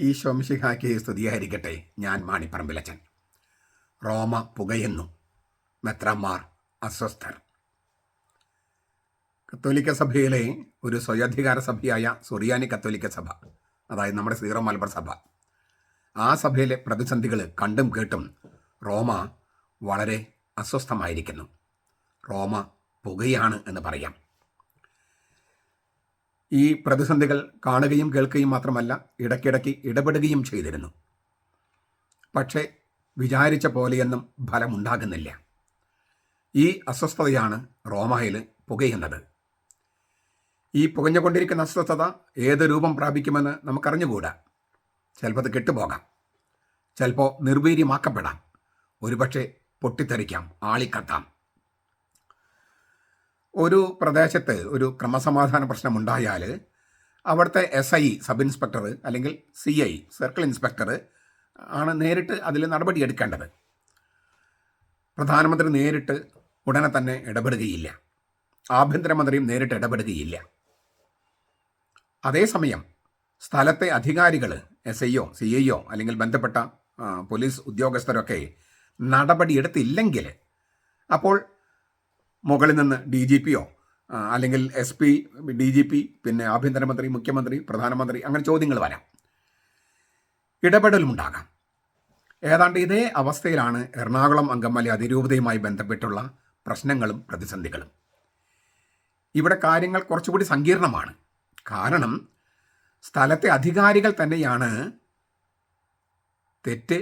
ഈ ശോംശിഹാക്കി സ്തുതിയായിരിക്കട്ടെ. ഞാൻ മാണിപ്പറമ്പിലച്ചൻ. റോമ പുകയുന്നു മെത്രമാർ അസ്വസ്ഥർ. കത്തോലിക്ക സഭയിലെ ഒരു സ്വയധികാര സഭയായ സുറിയാനി കത്തോലിക്ക സഭ അതായത് നമ്മുടെ സീറോ മലബാർ സഭ ആ സഭയിലെ പ്രതിസന്ധികൾ കണ്ടും കേട്ടും റോമ വളരെ അസ്വസ്ഥമായിരിക്കുന്നു. റോമ പുകയാണ് എന്ന് പറയാം. ഈ പ്രതിസന്ധികൾ കാണുകയും കേൾക്കുകയും മാത്രമല്ല ഇടയ്ക്കിടയ്ക്ക് ഇടപെടുകയും ചെയ്തിരുന്നു. പക്ഷേ വിചാരിച്ച പോലെയൊന്നും ഫലമുണ്ടാകുന്നില്ല. ഈ അസ്വസ്ഥതയാണ് റോമയിൽ പുകയുന്നത്. ഈ പുകഞ്ഞുകൊണ്ടിരിക്കുന്ന അസ്വസ്ഥത ഏത് രൂപം പ്രാപിക്കുമെന്ന് നമുക്കറിഞ്ഞുകൂടാ. ചിലപ്പോൾ അത് കെട്ടുപോകാം. ചിലപ്പോൾ നിർവീര്യമാക്കപ്പെടാം. ഒരുപക്ഷെ പൊട്ടിത്തെറിക്കാം ആളിക്കത്താം. ഒരു പ്രദേശത്ത് ഒരു ക്രമസമാധാന പ്രശ്നം ഉണ്ടായാൽ അവിടുത്തെ എസ് ഐ സബ് ഇൻസ്പെക്ടർ അല്ലെങ്കിൽ സി ഐ സർക്കിൾ ഇൻസ്പെക്ടർ ആണ് നേരിട്ട് അതിൽ നടപടി എടുക്കേണ്ടത്. പ്രധാനമന്ത്രി നേരിട്ട് ഉടനെ തന്നെ ഇടപെടുകയില്ല. ആഭ്യന്തരമന്ത്രിയും നേരിട്ട് ഇടപെടുകയില്ല. അതേസമയം സ്ഥലത്തെ അധികാരികൾ എസ് ഐയോ സി ഐയോ അല്ലെങ്കിൽ ബന്ധപ്പെട്ട പോലീസ് ഉദ്യോഗസ്ഥരൊക്കെ നടപടിയെടുത്തില്ലെങ്കിൽ അപ്പോൾ മുകളിൽ നിന്ന് ഡി ജി പിയോ അല്ലെങ്കിൽ S P D G P പിന്നെ ആഭ്യന്തരമന്ത്രി മുഖ്യമന്ത്രി പ്രധാനമന്ത്രി അങ്ങനെ ചോദ്യങ്ങൾ വരാം. ഇടപെടലുമുണ്ടാകാം. ഏതാണ്ട് ഇതേ അവസ്ഥയിലാണ് എറണാകുളം അങ്കമാലി അതിരൂപതയുമായി ബന്ധപ്പെട്ടുള്ള പ്രശ്നങ്ങളും പ്രതിസന്ധികളും. ഇവിടെ കാര്യങ്ങൾ കുറച്ചുകൂടി സങ്കീർണമാണ്. കാരണം സ്ഥലത്തെ അധികാരികൾ തന്നെയാണ് തെറ്റ്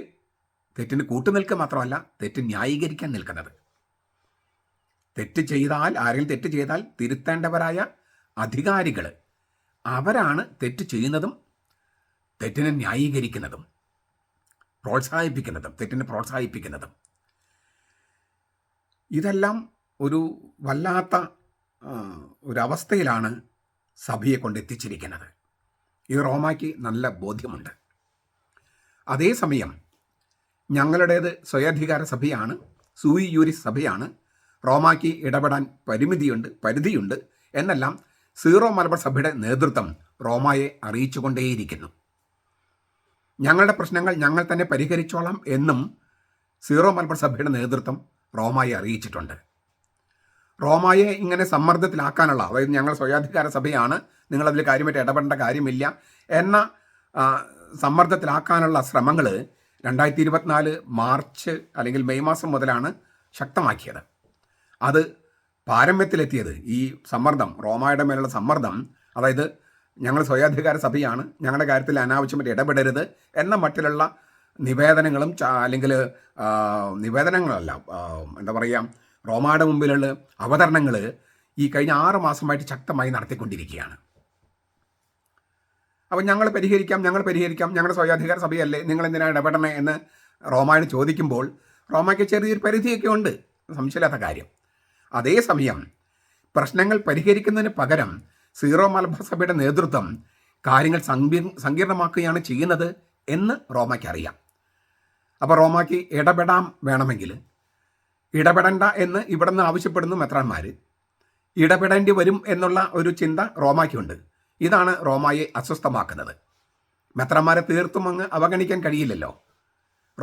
തെറ്റിന് കൂട്ടുനിൽക്കുക മാത്രമല്ല തെറ്റ് ന്യായീകരിക്കാൻ നിൽക്കുന്നത്. തെറ്റ് ചെയ്താൽ ആരെങ്കിലും തെറ്റ് ചെയ്താൽ തിരുത്തേണ്ടവരായ അധികാരികൾ അവരാണ് തെറ്റ് ചെയ്യുന്നതും തെറ്റിനെ ന്യായീകരിക്കുന്നതും പ്രോത്സാഹിപ്പിക്കുന്നതും തെറ്റിനെ പ്രോത്സാഹിപ്പിക്കുന്നതും. ഇതെല്ലാം ഒരു വല്ലാത്ത ഒരവസ്ഥയിലാണ് സഭയെ കൊണ്ട് എത്തിച്ചിരിക്കുന്നത് ഇത് റോമായ്ക്ക് നല്ല ബോധ്യമുണ്ട്. അതേസമയം ഞങ്ങളുടേത് സ്വയാധികാര സഭയാണ് സൂയി യൂരി സഭയാണ്. റോമായ്ക്ക് ഇടപെടാൻ പരിമിതിയുണ്ട് പരിധിയുണ്ട് എന്നെല്ലാം സീറോ മലബാർ സഭയുടെ നേതൃത്വം റോമായെ അറിയിച്ചുകൊണ്ടേയിരിക്കുന്നു. ഞങ്ങളുടെ പ്രശ്നങ്ങൾ ഞങ്ങൾ തന്നെ പരിഹരിച്ചോളാം എന്നും സീറോ മലബാർ സഭയുടെ നേതൃത്വം റോമായെ അറിയിച്ചിട്ടുണ്ട്. റോമായെ ഇങ്ങനെ സമ്മർദ്ദത്തിലാക്കാനുള്ള അതായത് ഞങ്ങൾ സ്വയാധികാര സഭയാണ് നിങ്ങളതിൽ കാര്യമായിട്ട് ഇടപെടേണ്ട കാര്യമില്ല എന്ന സമ്മർദ്ദത്തിലാക്കാനുള്ള ശ്രമങ്ങൾ രണ്ടായിരത്തി ഇരുപത്തിനാല് മാർച്ച് അല്ലെങ്കിൽ മെയ് മാസം മുതലാണ് ശക്തമാക്കിയത്. അത് പാരമ്യത്തിലെത്തിയത് ഈ സമ്മർദ്ദം റോമായുടെ മേലുള്ള സമ്മർദ്ദം അതായത് ഞങ്ങൾ സ്വയാധികാര സഭയാണ് ഞങ്ങളുടെ കാര്യത്തിൽ അനാവശ്യമായിട്ട് ഇടപെടരുത് എന്ന മട്ടിലുള്ള നിവേദനങ്ങളും അല്ലെങ്കിൽ നിവേദനങ്ങളല്ല എന്താ പറയുക റോമായുടെ മുമ്പിലുള്ള അവതരണങ്ങൾ ഈ കഴിഞ്ഞ ആറ് മാസമായിട്ട് ശക്തമായി നടത്തിക്കൊണ്ടിരിക്കുകയാണ്. അപ്പോൾ ഞങ്ങൾ പരിഹരിക്കാം ഞങ്ങൾ പരിഹരിക്കാം ഞങ്ങളുടെ സ്വയാധികാര സഭയല്ലേ നിങ്ങൾ എന്തിനാണ് ഇടപെടണേ എന്ന് റോമായോട് ചോദിക്കുമ്പോൾ റോമയ്ക്ക് ചെറിയൊരു പരിധിയൊക്കെ ഉണ്ട്. സംശയമില്ലാത്ത കാര്യം. അതേസമയം പ്രശ്നങ്ങൾ പരിഹരിക്കുന്നതിന് പകരം സീറോ മലബാർ സഭയുടെ നേതൃത്വം കാര്യങ്ങൾ സങ്കീർ സങ്കീർണമാക്കുകയാണ് ചെയ്യുന്നത് എന്ന് റോമയ്ക്ക് അറിയാം. അപ്പോൾ റോമയ്ക്ക് ഇടപെടാൻ വേണമെങ്കിൽ. ഇടപെടണ്ട എന്ന് ഇവിടെ നിന്ന് ആവശ്യപ്പെടുന്നു മെത്രാന്മാർ ഇടപെടേണ്ടി വരും എന്നുള്ള ഒരു ചിന്ത റോമയ്ക്കുണ്ട്. ഇതാണ് റോമായെ അസ്വസ്ഥമാക്കുന്നത്. മെത്രന്മാരെ തീർത്തും അങ്ങ് അവഗണിക്കാൻ കഴിയില്ലല്ലോ.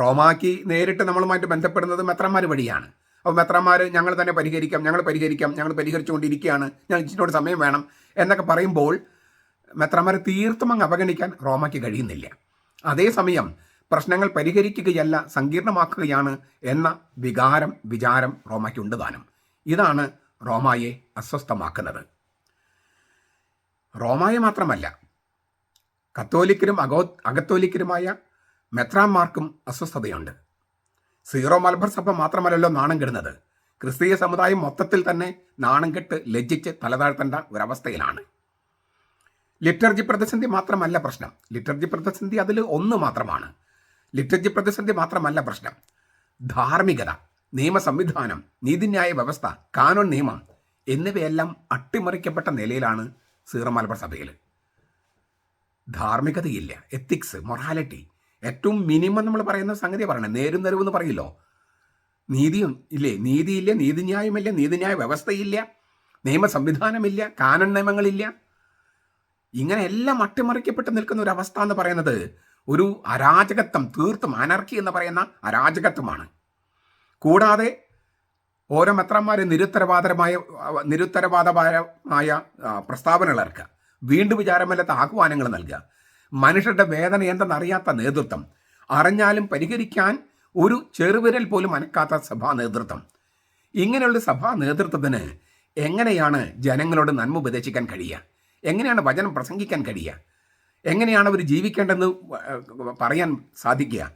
റോമാക്കി നേരിട്ട് നമ്മളുമായിട്ട് ബന്ധപ്പെടുന്നത് മെത്രന്മാർ വഴിയാണ്. അപ്പോൾ മെത്രന്മാർ ഞങ്ങൾ തന്നെ പരിഹരിക്കാം ഞങ്ങൾ പരിഹരിക്കാം ഞങ്ങൾ പരിഹരിച്ചുകൊണ്ടിരിക്കുകയാണ് ഞങ്ങൾ ഇച്ചിനോട് സമയം വേണം എന്നൊക്കെ പറയുമ്പോൾ മെത്രന്മാരെ തീർത്തും അങ്ങ് അവഗണിക്കാൻ റോമയ്ക്ക് കഴിയുന്നില്ല. അതേസമയം പ്രശ്നങ്ങൾ പരിഹരിക്കുകയല്ല സങ്കീർണമാക്കുകയാണ് എന്ന വികാരം വിചാരം റോമയ്ക്കുണ്ട് താനും. ഇതാണ് റോമായെ അസ്വസ്ഥമാക്കുന്നത്. റോമായെ മാത്രമല്ല കത്തോലിക്കരും അഗോ അകത്തോലിക്കരുമായ മെത്രാന്മാർക്കും അസ്വസ്ഥതയുണ്ട്. സീറോ മലബാർ സഭ മാത്രമല്ലല്ലോ നാണം കെടുന്നത്. ക്രിസ്തീയ സമുദായം മൊത്തത്തിൽ തന്നെ നാണം കെട്ട് ലജ്ജിച്ച് തലതാഴ്ത്തേണ്ട ഒരവസ്ഥയിലാണ്. ലിറ്റർജി പ്രതിസന്ധി മാത്രമല്ല പ്രശ്നം. ലിറ്റർജി പ്രതിസന്ധി അതിൽ ഒന്ന് മാത്രമാണ്. ലിറ്റർജി പ്രതിസന്ധി മാത്രമല്ല പ്രശ്നം. ധാർമ്മികത നിയമ സംവിധാനം നീതിന്യായ വ്യവസ്ഥ കാനോൺ നിയമം എന്നിവയെല്ലാം അട്ടിമറിക്കപ്പെട്ട നിലയിലാണ് സീറോ മലബാർ സഭയിൽ. ധാർമ്മികതയില്ല എത്തിക്സ് മൊറാലിറ്റി ഏറ്റവും മിനിമം നമ്മൾ പറയുന്ന സംഗതി പറയണം. നേരും നിറവ് എന്ന് പറയില്ലോ. നീതിയും ഇല്ലേ? നീതിയില്ല നീതിന്യായമില്ല നീതിന്യായ വ്യവസ്ഥയില്ല നിയമ സംവിധാനമില്ല കാനൻ നിയമങ്ങളില്ല. ഇങ്ങനെ എല്ലാം അട്ടിമറിക്കപ്പെട്ട് നിൽക്കുന്ന ഒരു അവസ്ഥ എന്ന് പറയുന്നത് ഒരു അരാജകത്വം തീർത്തും അനർക്കി എന്ന് പറയുന്ന അരാജകത്വമാണ്. കൂടാതെ ഓരോ മെത്രന്മാരെ നിരുത്തരവാദരമായ നിരുത്തരവാദപരമായ പ്രസ്താവനകൾ ഇറക്കുക. വീണ്ടും വിചാരമല്ലാത്ത ആഹ്വാനങ്ങൾ നൽകുക. മനുഷ്യരുടെ വേദന എന്തെന്നറിയാത്ത നേതൃത്വം. അറിഞ്ഞാലും പരിഹരിക്കാൻ ഒരു ചെറുവിരൽ പോലും അനക്കാത്ത സഭാ നേതൃത്വം. ഇങ്ങനെയുള്ള സഭാ നേതൃത്വത്തിന് എങ്ങനെയാണ് ജനങ്ങളോട് നന്മ ഉപദേശിക്കാൻ കഴിയുക? എങ്ങനെയാണ് വചനം പ്രസംഗിക്കാൻ കഴിയുക? എങ്ങനെയാണ് അവർ ജീവിക്കേണ്ടതെന്ന് പറയാൻ സാധിക്കുക?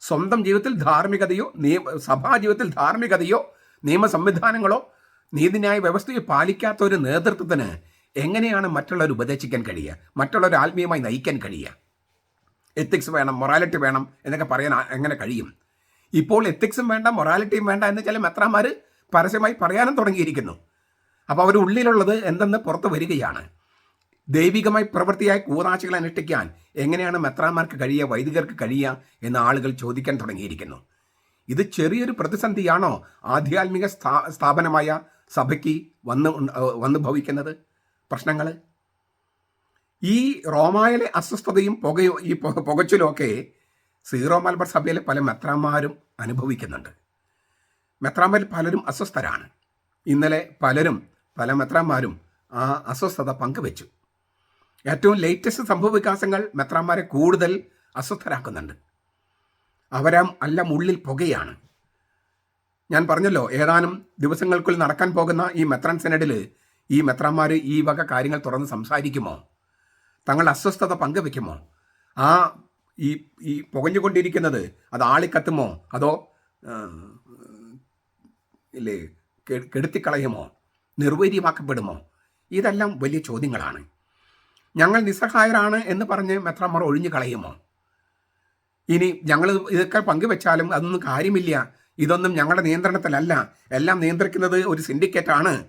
സ്വന്തം ജീവിതത്തിൽ ധാർമ്മികതയോ നിയമ സഭാ ജീവിതത്തിൽ ധാർമ്മികതയോ നിയമ സംവിധാനങ്ങളോ നീതിന്യായ വ്യവസ്ഥയോ പാലിക്കാത്ത ഒരു നേതൃത്വത്തിന് എങ്ങനെയാണ് മറ്റുള്ളവർ ഉപദേശിക്കാൻ കഴിയുക? മറ്റുള്ളവർ ആത്മീയമായി നയിക്കാൻ കഴിയുക? എത്തിക്സ് വേണം മൊറാലിറ്റി വേണം എന്നൊക്കെ പറയാൻ എങ്ങനെ കഴിയും? ഇപ്പോൾ എത്തിക്സും വേണ്ട മൊറാലിറ്റിയും വേണ്ട എന്ന് ചില മെത്രാമാർ പരസ്യമായി പറയാനും തുടങ്ങിയിരിക്കുന്നു. അപ്പോൾ അവർ ഉള്ളിലുള്ളത് എന്തെന്ന് പുറത്ത് വരികയാണ്. ദൈവികമായി പ്രവൃത്തിയായി കൂതാശികൾ അനുഷ്ഠിക്കാൻ എങ്ങനെയാണ് മെത്രാന്മാർക്ക് കഴിയുക വൈദികർക്ക് കഴിയുക എന്ന് ആളുകൾ ചോദിക്കാൻ തുടങ്ങിയിരിക്കുന്നു. ഇത് ചെറിയൊരു പ്രതിസന്ധിയാണോ ആധ്യാത്മിക സ്ഥാ സ്ഥാപനമായ സഭയ്ക്ക് വന്ന് വന്നു ഭവിക്കുന്നത് പ്രശ്നങ്ങൾ. ഈ റോമായിലെ അസ്വസ്ഥതയും പുകയോ ഈ പുകച്ചിലൊക്കെ സീറോ മലബാർ സഭയിലെ പല മെത്രാന്മാരും അനുഭവിക്കുന്നുണ്ട്. മെത്രാന്മാരിൽ പലരും അസ്വസ്ഥരാണ്. ഇന്നലെ പലരും പല മെത്രാന്മാരും ആ അസ്വസ്ഥത പങ്കുവെച്ചു. ഏറ്റവും ലേറ്റസ്റ്റ് സംഭവ വികാസങ്ങൾ മെത്രാന്മാരെ കൂടുതൽ അസ്വസ്ഥരാക്കുന്നുണ്ട്. അവരാം എല്ലാം ഉള്ളിൽ പുകയാണ്. ഞാൻ പറഞ്ഞല്ലോ ഏതാനും ദിവസങ്ങൾക്കുള്ളിൽ നടക്കാൻ പോകുന്ന ഈ മെത്രാൻ സെനഡിൽ ഈ മെത്രാന്മാർ ഈ വക കാര്യങ്ങൾ തുറന്ന് സംസാരിക്കുമോ? തങ്ങളുടെ അസ്വസ്ഥത പങ്കുവെക്കുമോ? ആ ഈ ഈ പുകഞ്ഞുകൊണ്ടിരിക്കുന്നത് അത് ആളിക്കത്തുമോ? അതോ ഇല്ലേ കെടുത്തിക്കളയുമോ? നിർവീര്യമാക്കപ്പെടുമോ? ഇതെല്ലാം വലിയ ചോദ്യങ്ങളാണ്. ഞങ്ങൾ നിസ്സഹായരാണ് എന്ന് പറഞ്ഞ് മെത്രാന്മാർ ഒഴിഞ്ഞു കളയുമോ? ഇനി ഞങ്ങൾ ഇതൊക്കെ പങ്കുവെച്ചാലും അതൊന്നും കാര്യമില്ല. ഇതൊന്നും ഞങ്ങളുടെ നിയന്ത്രണത്തിലല്ല. എല്ലാം നിയന്ത്രിക്കുന്നത് ഒരു സിൻഡിക്കേറ്റാണ്.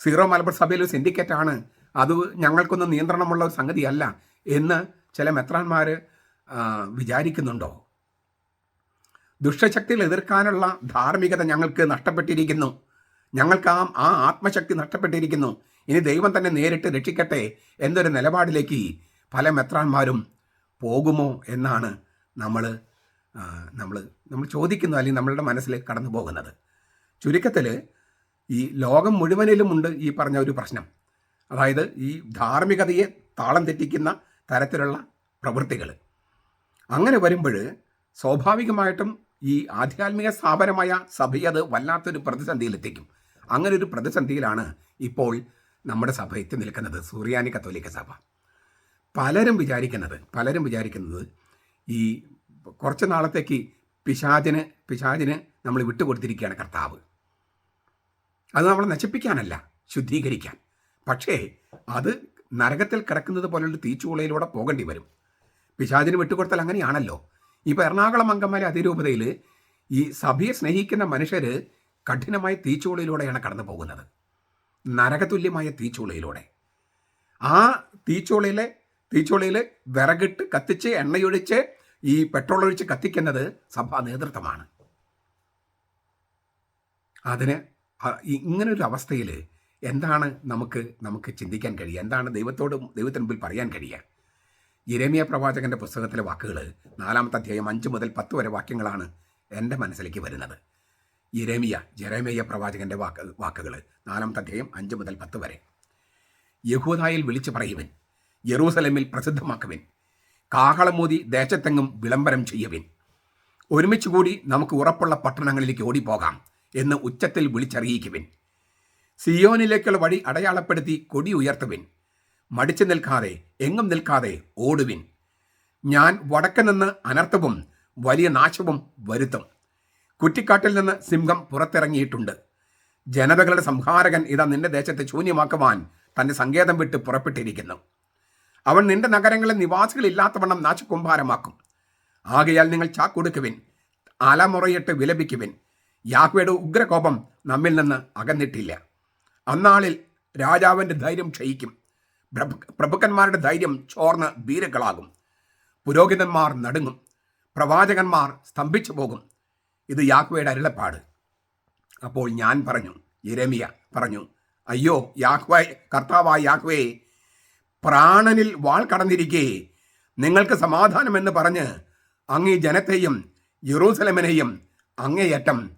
സീറോ മലബാർ സഭയിൽ ഒരു ആണ്. അത് ഞങ്ങൾക്കൊന്നും നിയന്ത്രണമുള്ള ഒരു സംഗതിയല്ല എന്ന് ചില മെത്രാന്മാർ വിചാരിക്കുന്നുണ്ടോ? ദുഷ്ടശക്തികൾ എതിർക്കാനുള്ള ധാർമ്മികത ഞങ്ങൾക്ക് നഷ്ടപ്പെട്ടിരിക്കുന്നു. ഞങ്ങൾക്ക് ആ ആ ആത്മശക്തി നഷ്ടപ്പെട്ടിരിക്കുന്നു. ഇനി ദൈവം തന്നെ നേരിട്ട് രക്ഷിക്കട്ടെ എന്നൊരു നിലപാടിലേക്ക് പല മെത്രാന്മാരും പോകുമോ എന്നാണ് നമ്മൾ നമ്മൾ നമ്മൾ ചോദിക്കുന്നു അല്ലെങ്കിൽ നമ്മളുടെ മനസ്സിൽ കടന്നു പോകുന്നത് ചുരുക്കത്തിൽ ഈ ലോകം മുഴുവനിലും ഉണ്ട് ഈ പറഞ്ഞ ഒരു പ്രശ്നം. അതായത് ഈ ധാർമ്മികതയെ താളം തെറ്റിക്കുന്ന തരത്തിലുള്ള പ്രവൃത്തികൾ അങ്ങനെ വരുമ്പോൾ സ്വാഭാവികമായിട്ടും ഈ ആധ്യാത്മിക സ്ഥാപനമായ സഭയെ അത് വല്ലാത്തൊരു പ്രതിസന്ധിയിലെത്തിക്കും. അങ്ങനെ ഒരു പ്രതിസന്ധിയിലാണ് ഇപ്പോൾ നമ്മുടെ സഭ എത്തി നിൽക്കുന്നത് സൂര്യാനി കത്തോലിക്ക സഭ. പലരും വിചാരിക്കുന്നത് പലരും വിചാരിക്കുന്നത് ഈ കുറച്ച് നാളത്തേക്ക് പിശാചിന് പിശാചിന് നമ്മൾ വിട്ടുകൊടുത്തിരിക്കുകയാണ് കർത്താവ്. അത് നമ്മളെ നശിപ്പിക്കാനല്ല ശുദ്ധീകരിക്കാൻ. പക്ഷേ അത് നരകത്തിൽ കിടക്കുന്നത് പോലുള്ള തീച്ചുളയിലൂടെ പോകേണ്ടി വരും. പിശാചിന് വിട്ടുകൊടുത്താൽ അങ്ങനെയാണല്ലോ. ഇപ്പോൾ എറണാകുളം അങ്കമാലി അതിരൂപതയിൽ ഈ സഭയെ സ്നേഹിക്കുന്ന മനുഷ്യർ കഠിനമായ തീച്ചുളയിലൂടെയാണ് കടന്നു പോകുന്നത്. നരകതുല്യമായ തീച്ചുളയിലൂടെ ആ തീച്ചുളയിലെ തീച്ചുളയിൽ വിറകിട്ട് കത്തിച്ച് എണ്ണയൊഴിച്ച് ഈ പെട്രോൾ ഒഴിച്ച് കത്തിക്കുന്നത് സഭാ നേതൃത്വമാണ്. അതിന് ഇങ്ങനൊരു അവസ്ഥയിൽ എന്താണ് നമുക്ക് നമുക്ക് ചിന്തിക്കാൻ കഴിയുക? എന്താണ് ദൈവത്തോട് ദൈവത്തിന് മുമ്പിൽ പറയാൻ കഴിയുക? ഇരമിയ പ്രവാചകന്റെ പുസ്തകത്തിലെ വാക്കുകൾ നാലാമത്തെ അധ്യായം അഞ്ച് മുതൽ പത്ത് വരെ വാക്യങ്ങളാണ് എന്റെ മനസ്സിലേക്ക് വരുന്നത്. ഇരമിയ ജെറേമിയ പ്രവാചകന്റെ വാക്ക് വാക്കുകൾ നാലാമത്തെ അധ്യായം അഞ്ച് മുതൽ പത്ത് വരെ. യഹൂദായിൽ വിളിച്ചു പറയുവൻ യെറൂസലമിൽ പ്രസിദ്ധമാക്കുവൻ കാഹളമൂതി ദേശത്തെങ്ങും വിളംബരം ചെയ്യുവൻ. ഒരുമിച്ച് കൂടി നമുക്ക് ഉറപ്പുള്ള പട്ടണങ്ങളിലേക്ക് ഓടിപ്പോകാം. എന്ന് ഉച്ചത്തിൽ വിളിച്ചറിയിക്കുവിൻ. സിയോനിലേക്കുള്ള വഴി അടയാളപ്പെടുത്തി കൊടി ഉയർത്തുവിൻ. മടിച്ചു നിൽക്കാതെ എങ്ങും നിൽക്കാതെ ഓടുവിൻ. ഞാൻ വടക്ക് നിന്ന് അനർത്ഥവും വലിയ നാശവും വരുത്തും. കുറ്റിക്കാട്ടിൽ നിന്ന് സിംഹം പുറത്തിറങ്ങിയിട്ടുണ്ട്. ജനതകളുടെ സംഹാരകൻ ഇതാ നിന്റെ ദേശത്തെ ശൂന്യമാക്കുവാൻ തന്റെ സങ്കേതം വിട്ട് പുറപ്പെട്ടിരിക്കുന്നു. അവൻ നിന്റെ നഗരങ്ങളെ നിവാസികളില്ലാത്തവണ്ണം നാശകുംഭാരമാക്കും. ആകയാൽ നിങ്ങൾ ചാക്കൊടുക്കുവിൻ. അലമുറയിട്ട് വിലപിക്കുവിൻ. യാഹ്വയുടെ ഉഗ്രകോപം നമ്മിൽ നിന്ന് അകന്നിട്ടില്ല. അന്നാളിൽ രാജാവിന്റെ ധൈര്യം ക്ഷയിക്കും. പ്രഭു പ്രഭുക്കന്മാരുടെ ധൈര്യം ചോർന്ന് വീരകളാകും പുരോഹിതന്മാർ നടുങ്ങും. പ്രവാചകന്മാർ സ്തംഭിച്ചു പോകും. ഇത് യാഹ്വയുടെ അരുളപ്പാട്. അപ്പോൾ ഞാൻ പറഞ്ഞു ഇരമിയ പറഞ്ഞു അയ്യോ യാഹ്വ കർത്താവായ യാഹ്വേ പ്രാണനിൽ വാൾ കടന്നിരിക്കേ നിങ്ങൾക്ക് സമാധാനമെന്ന് പറഞ്ഞ് അങ്ങേ ജനത്തെയും യെറൂസലമിനെയും അങ്ങേയറ്റം